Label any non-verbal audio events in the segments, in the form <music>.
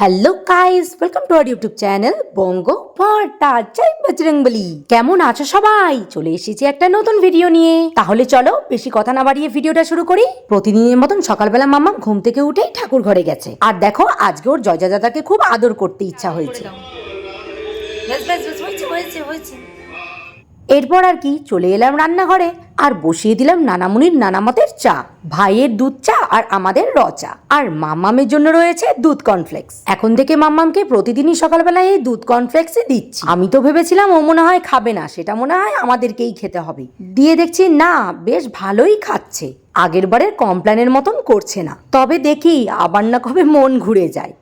Hello guys welcome to our YouTube channel বঙ্গ ভর্তা জয় বজরংবলি কেমন আছো সবাই? চলে এসেছি একটা নতুন ভিডিও নিয়ে। তাহলে চলো, বেশি কথা না বাড়িয়ে ভিডিওটা শুরু করি। প্রতিদিনের মতন সকালবেলা মামা ঘুম থেকে উঠেই ঠাকুর ঘরে গেছে। আর দেখো, আজকে ওর জয়জাদাকে খুব আদর করতে ইচ্ছা হয়েছে হয়েছে হয়েছে। এরপর আর কি চলে এলাম রান্নাঘরে, আর বসিয়ে দিলাম নানামুনির নানামতের চা, ভাইয়ের দুধ চা আর আমাদের র চা। আর মাম্মামের জন্য রয়েছে দুধ কর্নফ্লেক্স এখন থেকে মাম্মামকে প্রতিদিনই সকালবেলায় এই দুধ কর্নফ্লেক্সই দিচ্ছি। আমি তো ভেবেছিলাম ও মনে হয় খাবে না, সেটা মনে হয় আমাদেরকেই খেতে হবে। দিয়ে দেখছি না, বেশ ভালোই খাচ্ছে। আগের বারের কমপ্ল্যানের মতন করছে না। তবে দেখি আবার না কবে মন ঘুরে যায়।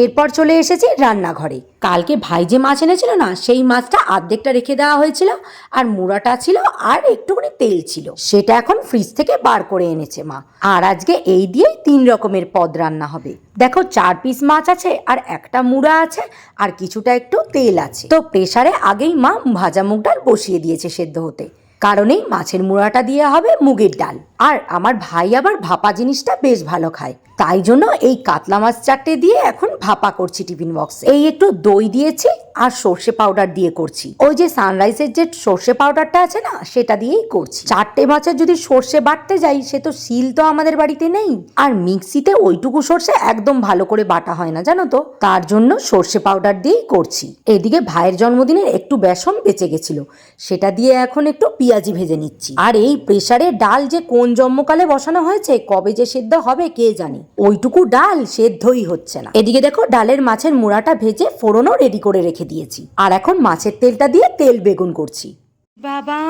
এরপর চলে এসেছি রান্নাঘরে। কালকে ভাই যে মাছ এনেছিল না, সেই মাছটা আর্ধেকটা রেখে দেওয়া হয়েছিল, আর মুড়াটা ছিল, আর একটুখানি তেল ছিল। সেটা এখন ফ্রিজ থেকে বার করে এনেছে মা। আর আজকে এই দিয়েই তিন রকমের পদ রান্না হবে। দেখো, চার পিস মাছ আছে, আর একটা মুড়া আছে, আর কিছুটা একটু তেল আছে। তো প্রেসারে আগেই মা ভাজা মুগ ডাল বসিয়ে দিয়েছে সেদ্ধ হতে। কারণেই মাছের মুড়াটা দিয়ে হবে মুগের ডাল। আর আমার ভাই আবার ভাপা জিনিসটা বেশ ভালো খায়। তাই জন্য এই কাতলা মাছ চারটে দিয়ে এখন ভাপা করছি টিফিন বক্সে। এই একটু দই দিয়েছি আর সর্ষে পাউডার দিয়ে করছি। ওই যে সানরাইজের যে সর্ষে পাউডারটা আছে না, সেটা দিয়েই করছি। চারটে মাছের যদি সর্ষে বাটতে যাই, সে তো শিল তো আমাদের বাড়িতে নেই। আর মিক্সিতে ওইটুকু সর্ষে একদম ভালো করে বাটা হয় না, জানো তো? তার জন্য সর্ষে পাউডার দিয়েই করছি। এদিকে ভাইয়ের জন্মদিনের একটু বেসন বেঁচে গেছিল। সেটা দিয়ে এখন একটু পেঁয়াজি ভেজে নিচ্ছি। আর এই প্রেসারে ডাল যে কোন জন্মকালে বসানো হয়েছে, কবে যে সেদ্ধ হবে কে জানে? ওইটুকু ডাল সেদ্ধই হচ্ছে না। এদিকে দেখো ডালের মাছের মুড়াটা ভেজে ফোড়নও রেডি করে রেখে দিয়েছি। আর এখন মাছের তেলটা দিয়ে তেল বেগুন করছি। বাবা,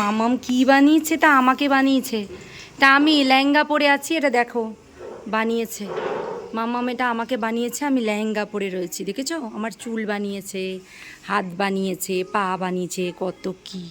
মামাম কি বানিয়েছে? তা আমাকে বানিয়েছে। তা আমি লেহেঙ্গা পরে আছি, এটা দেখো, বানিয়েছে। মামাম এটা আমাকে বানিয়েছে, আমি লেহেঙ্গা পরে রয়েছি, দেখেছ? আমার চুল বানিয়েছে, হাত বানিয়েছে, পা বানিয়েছে, কত কি।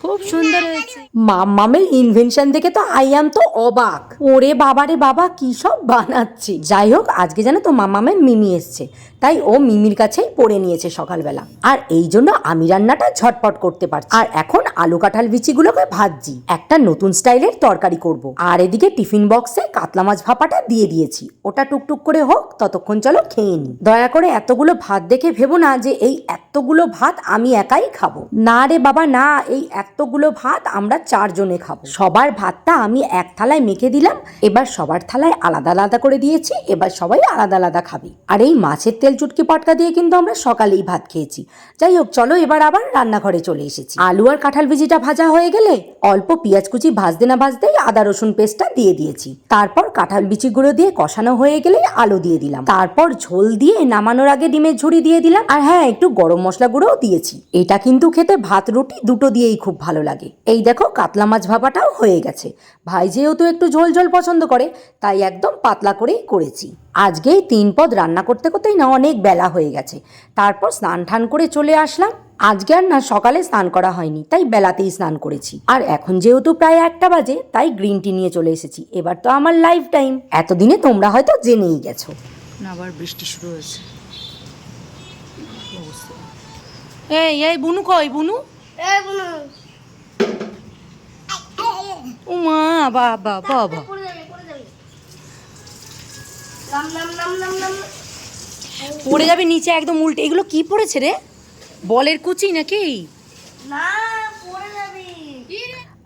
খুব সুন্দর হয়েছে। মাম্মামের ইনভেনশন দেখে তো আই আম তো অবাক। ওরে বাবারে বাবা, কি সব বানাচ্ছে। যাই হোক, আজকে জানো তো মাম্মামের মিমি এসছে। তাই ও মিমির কাছেই পড়ে নিয়েছে সকালবেলা। আর এই জন্য আমি রান্নাটা ঝটপট করতে পারছি। আর এখন আলু কাঁঠাল বিচিগুলোকে ভাজছি। একটা নতুন স্টাইলের তরকারি করব। আর এদিকে টিফিন বক্সে কাতলা মাছ ভাপাটা দিয়ে দিয়েছি। ওটা টুকটুক করে হোক, ততক্ষণ চলো খেয়ে নি দয়া করে এতগুলো ভাত দেখে ভেবো না যে এই এতগুলো ভাত আমি একাই খাব। না রে বাবা, না, এই এতগুলো ভাত আমরা চারজনে খাব। সবার ভাতটা আমি এক থালায় মেখে দিলাম, এবার সবার থালায় আলাদা আলাদা করে দিয়েছি, এবার সবাই আলাদা আলাদা খাবে। আর এই মাছের তেল চুটকি পটকা দিয়ে কিন্তু আমরা সকালেই ভাত খেয়েছি। যাই হোক, চলো এবার আবার রান্নাঘরে চলে এসেছি। আলু আর কাঁঠাল ভেজিটা ভাজা হয়ে গেলে অল্প পেঁয়াজ কুচি ভাজতে না ভাজতেই আদা, রসুন পেস্টটা দিয়ে দিয়েছি। তারপর কাঁঠাল বিচি গুঁড়ো দিয়ে কষানো হয়ে গেলে আলু দিয়ে দিলাম। তারপর ঝোল দিয়ে নামানোর আগে ডিমের ঝুড়ি দিয়ে দিলাম। আর হ্যাঁ একটু গরম মশলা গুঁড়োও দিয়েছি। এটা কিন্তু খেতে ভাত, রুটি দুটো দিয়েই খুব ভালো। লাগে। এই দেখো কাতলা মাছ ভাপাটাও হয়ে গেছে। ভাই যেহেতু একটু ঝোল ঝোল পছন্দ করে তাই একদম পাতলা করেই করেছি। আজকেই তিন পদ রান্না করতে করতেই না অনেক বেলা হয়ে গেছে। তারপর স্নান টান করে চলে আসলাম। আজকে আর না সকালে স্নান করা হয়নি তাই বেলাতেই স্নান করেছি। আর এখন যেহেতু প্রায় একটা বাজে তাই গ্রিন টি নিয়ে চলে এসেছি। এবার তো আমার লাইফ টাইম। এতদিনে তোমরা হয়তো জেনেই গেছো। আবার বৃষ্টি শুরু হয়েছে। এই এই বুনু কই? বুনু? এই বুনু। উমা বাবা বাবা পড়ে যাবে নিচে একদম উল্টে। এগুলো কি পড়েছে রে? বলের কুচি নাকি?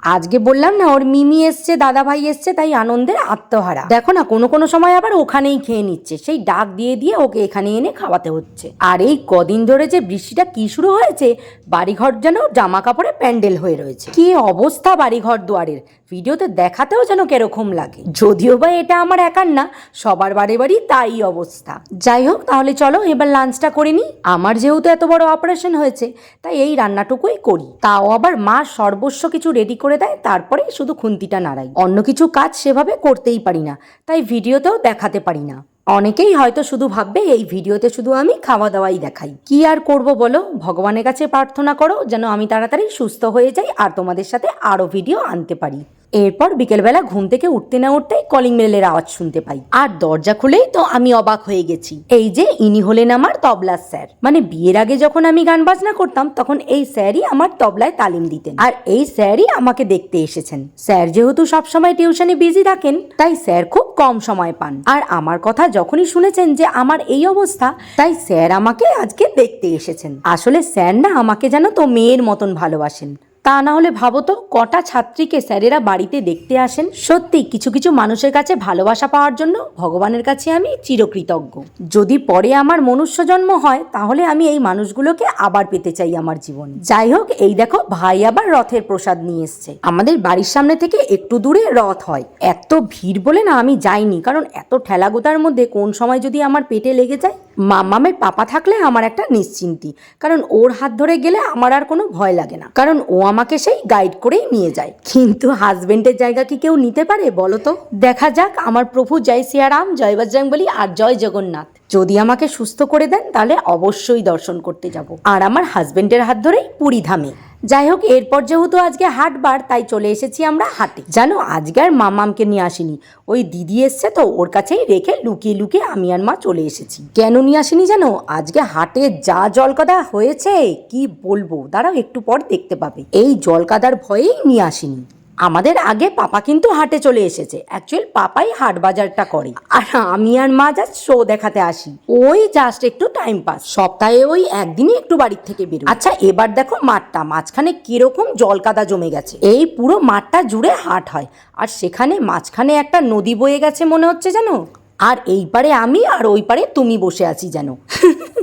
আজকে বললাম না, ওর মিমি এসছে দাদা ভাই এসছে, তাই আনন্দের আত্মহারা। দেখো না, কোনো কোনো সময় আবার ওখানেই খেয়ে নিচ্ছে। সেই ডাক দিয়ে দিয়ে ওকে এখানে এনে খাওয়াতে হচ্ছে। আর এই কদিন ধরে যে বৃষ্টিটা কি শুরু হয়েছে, বাড়িঘর যেন জামা কাপড়ে প্যান্ডেল হয়ে রয়েছে। কি অবস্থা বাড়িঘর দুয়ারের? ভিডিওতে দেখাতেও যেন কেরকম লাগে। যদিও বা এটা আমার একার না, সবার বারে বাড়ি তাই অবস্থা। যাই হোক, তাহলে চলো এবার লাঞ্চটা করে নিই। আমার যেহেতু এত বড় অপারেশন হয়েছে, তাই এই রান্নাটুকুই করি। তাও আবার মা সর্বস্ব কিছু রেডি করে দেয় তারপরে শুধু খুন্তিটা নাড়াই। অন্য কিছু কাজ সেভাবে করতেই পারি না, তাই ভিডিওতেও দেখাতে পারি না। অনেকেই হয়তো শুধু ভাববে, এই ভিডিওতে শুধু আমি খাওয়া দাওয়াই দেখাই। কি আর করব বলো? ভগবানের কাছে প্রার্থনা করো, যেন আমি তাড়াতাড়ি সুস্থ হয়ে যাই আর তোমাদের সাথে আরও ভিডিও আনতে পারি। এরপর বিকেলবেলা ঘুম থেকে উঠতে না উঠতেই কলিং বেলের আওয়াজ শুনতে পাই। আর দরজা খুলেই তো আমি অবাক হয়ে গেছি। এই যে ইনি হলেন আমার তবলা স্যার। মানে বিয়ের আগে যখন আমি গান বাজনা করতাম, তখন এই স্যারই আমার তবলায় তালিম দিতেন। আর এই স্যারই আমাকে দেখতে এসেছেন। স্যার যেহেতু সবসময় টিউশনে বিজি থাকেন, তাই স্যার খুব কম সময় পান। আর আমার কথা যখনই শুনেছেন যে আমার এই অবস্থা, তাই স্যার আমাকে আজকে দেখতে এসেছেন। আসলে স্যার না আমাকে যেন তো মেয়ের মতন ভালোবাসেন। তা না হলে ভাবো তো, কটা ছাত্রীকে স্যারেরা বাড়িতে দেখতে আসেন। সত্যি, কিছু কিছু মানুষের কাছে ভালোবাসা পাওয়ার জন্য ভগবানের কাছে আমি চিরকৃতজ্ঞ। যদি পরে আমার মনুষ্য জন্ম হয়, তাহলে আমি এই মানুষগুলোকে আবার পেতে চাই আমার জীবনে। যাই হোক, এই দেখো, ভাই আবার রথের প্রসাদ নিয়ে এসছে। আমাদের বাড়ির সামনে থেকে একটু দূরে রথ হয়। এত ভিড় বলে না আমি যাইনি, কারণ এত ঠেলাগোতার মধ্যে কোন সময় যদি আমার পেটে লেগে যায় মামামের পাপা থাকলে আমার একটা নিশ্চিন্তি। কারণ ওর হাত ধরে গেলে আমার আর কোনো ভয় লাগে না। কারণ ও আমাকে সেই গাইড করেই নিয়ে যায়। কিন্তু হাজবেন্ডের জায়গা কি কেউ নিতে পারে বলো তো? দেখা যাক, আমার প্রভু জয় সিয়ারাম, জয় বজরং বলি আর জয় জগন্নাথ। যদি আমাকে সুস্থ করে দেন, তাহলে অবশ্যই দর্শন করতে যাব। আর আমার হাজবেন্ডের হাত ধরেই পুরী ধামে। যাই হোক, এরপর যেহেতু আজকে হাটবার, তাই চলে এসেছি আমরা হাটে। জানো, আজকে আর মামামকে নিয়ে আসিনি। ওই দিদি এসছে তো, ওর কাছেই রেখে লুকিয়ে লুকিয়ে আমি আর মা চলে এসেছি। কেন নিয়ে আসিনি জানো? আজকে হাটে যা জলকাদা হয়েছে, কি বলব? দাঁড়াও, একটু পর দেখতে পাবে। এই জলকাদার ভয়েই নিয়ে আসিনি। আমাদের আগে পাপা কিন্তু হাটে চলে এসেছে। অ্যাকচুয়াল পাপাই হাট বাজারটা করে। আর আমি আর মা জাস্ট শো দেখাতে আসি। ওই জাস্ট একটু টাইম পাস সপ্তাহে ওই একদিনই একটু বাড়ির থেকে বেরো আচ্ছা এবার দেখো মাঠটা। মাঝখানে কীরকম জলকাদা জমে গেছে। এই পুরো মাঠটা জুড়ে হাট হয়। আর সেখানে মাঝখানে একটা নদী বয়ে গেছে মনে হচ্ছে জানো আর এই পারে আমি আর ওই পারে তুমি বসে আছি যেন। <laughs>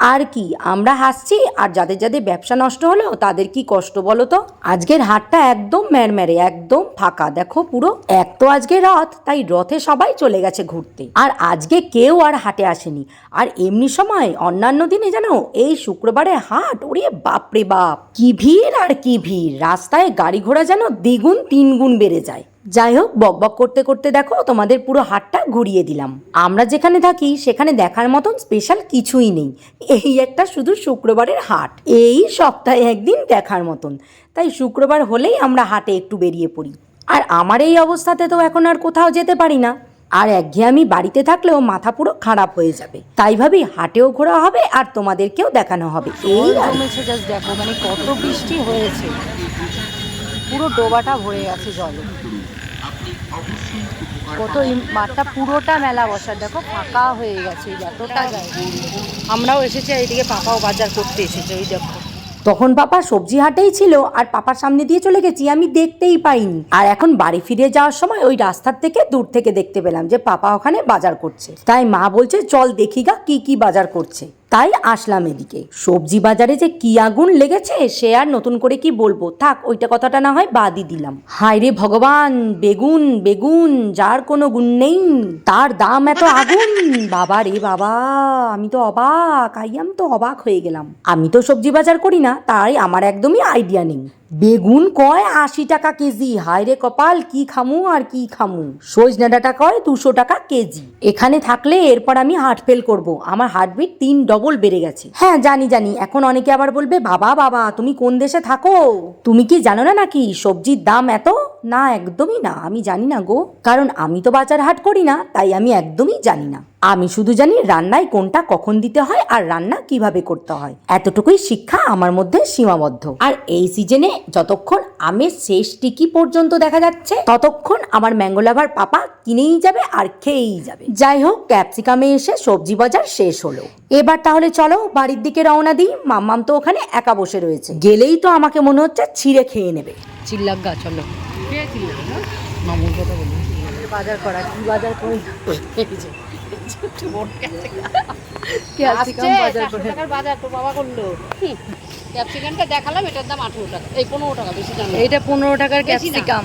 আর কি, আমরা হাসছি, আর যাদের যাদের ব্যবসা নষ্ট হলো তাদের কি কষ্ট বলো তো? আজকের হাটটা একদম ম্যারম্যারে, একদম ফাঁকা। দেখো পুরো, এক তো আজকে রথ, তাই রথে সবাই চলে গেছে ঘুরতে। আর আজকে কেউ আর হাটে আসেনি। আর এমনি সময়, অন্যান্য দিনে জানো এই শুক্রবারে হাট, ওরে বাপরে বাপ! কি ভিড় আর কি ভিড়! রাস্তায় গাড়ি ঘোড়া যেন দ্বিগুণ, তিনগুণ বেড়ে যায়। যাই হোক বকবক করতে করতে দেখো তোমাদের পুরো হাটটা ঘুরিয়ে দিলাম। আমরা যেখানে থাকি, সেখানে দেখার মতন স্পেশাল কিছুই নেই। এই একটা শুধু শুক্রবারের হাট। এই সপ্তাহে একদিন দেখার মতন। তাই শুক্রবার হলেই আমরা হাটে একটু বেরিয়ে পড়ি। আর আমার এই অবস্থাতে তো এখন আর কোথাও যেতে পারি না। আর একঘেয়েমি বাড়িতে থাকলেও মাথা পুরো খারাপ হয়ে যাবে। তাই ভাবি হাটেও ঘোরা হবে আর তোমাদেরকেও দেখানো হবে। এই দেখো মানে কত বৃষ্টি হয়েছে। পুরো ডোবাটা ভরে গেছে জলে। কত মাঠটা পুরোটা মেলা বসার দেখো ফাঁকা হয়ে গেছে যতটা যায়। আমরাও এসেছি এইদিকে পাপাও বাজার করতে এসেছে ওই দেখো। তখন পাপা সবজি হাটেই ছিল আর পাপার সামনে দিয়ে চলে গেছি আমি দেখতেই পাইনি। আর এখন বাড়ি ফিরে যাওয়ার সময় ওই রাস্তার থেকে দূর থেকে দেখতে পেলাম যে পাপা ওখানে বাজার করছে। তাই মা বলছে চল দেখি গা কি কি বাজার করছে? তাই আসলাম এদিকে। সবজি বাজারে যে কি আগুন লেগেছে, সে আর নতুন করে কি বলব? থাক, ওইটা কথাটা না হয় বাদই দিলাম। হায় রে ভগবান, বেগুন বেগুন, যার কোনো গুণ নেই, তার দাম এত আগুন। বাবা রে বাবা, আমি তো অবাক আইয়াম তো অবাক হয়ে গেলাম। আমি তো সবজি বাজার করি না, তাই আমার একদমই আইডিয়া নেই। বেগুন কয় আশি টাকা কেজি? হায় রে কপাল, কি খামু আর কি খামু? সজনে ডাটা কয় দুশো টাকা কেজি। এখানে থাকলে এরপর আমি হার্ট ফেল করব। আমার হার্টবিট তিন ডবল বেড়ে গেছে। হ্যাঁ জানি জানি। এখন অনেকে আবার বলবে, বাবা বাবা, তুমি কোন দেশে থাকো? তুমি কি জানো না নাকি সবজির দাম এত? না, একদমই না। আমি জানি না গো। কারণ আমি তো বাজার হাট করি না, তাই আমি একদমই জানি না। আমি শুধু জানি রান্নায় কোনটা কখন দিতে হয় আর রান্না কীভাবে করতে হয়। এতটুকুই শিক্ষা আমার মধ্যে সীমাবদ্ধ। আর এই সিজনে যতক্ষণ আমের শেষ টিকি পর্যন্ত দেখা যাচ্ছে ততক্ষণ আমার ম্যাঙ্গো লাভার পাপা কিনেই যাবে আর খেয়েই যাবে। যাই হোক ক্যাপসিকামে এসে সবজি বাজার শেষ হলো। এবার তাহলে চলো বাড়ির দিকে রওনা দিই। মাম্মাম তো ওখানে একা বসে রয়েছে। গেলেই তো আমাকে মনে হচ্ছে ছিঁড়ে খেয়ে নেবে। চিল্লাক গা চলো মামুর কথা বলি বাজার করা কি বাজার করে? ক্যাপসিকামটা দেখালাম এটার দাম আঠেরো টাকা। এই পনেরো টাকা বেশি দাম এটা পনেরো টাকার ক্যাপসিকাম।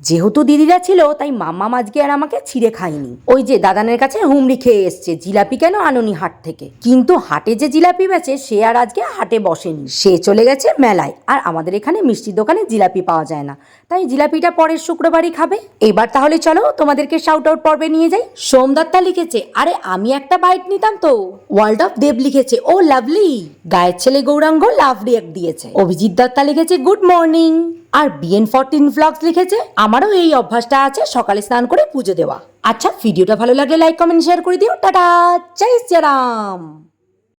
যেহেতু দিদিরা ছিল, তাই মাম্মা আজকে আর আমাকে ছিঁড়ে খায়নি। ওই যে দাদানের কাছে হুমড়ি খেয়ে এসছে, জিলাপি কেন আননি হাট থেকে? কিন্তু হাটে যে জিলাপি বেচে, সে আর আজকে হাটে বসেনি। সে চলে গেছে মেলায়, আর আমাদের এখানে মিষ্টির দোকানে জিলাপি পাওয়া যায় না। তাই জিলাপিটা পরের শুক্রবারই খাবে। এবার তাহলে চলো, তোমাদেরকে শাউট আউট পর্বে নিয়ে যাই। সোমদত্তা লিখেছে, আরে, আমি একটা বাইট নিতাম তো। ওয়ার্ল্ড অফ দেব লিখেছে, ও লাভলি। গায়ের ছেলে গৌরাঙ্গ লাভ রিয়াক্ট দিয়েছে। অভিজিৎ দত্তা লিখেছে, গুড মর্নিং। আর বিএন ফরটিন ভ্লগস লিখেছে, আমারও এই অভ্যাসটা আছে, সকালে স্নান করে পুজো দেওয়া। আচ্ছা ভিডিওটা ভালো লাগলে লাইক কমেন্ট শেয়ার করে দিও। টাটা! জয় শ্রীরাম!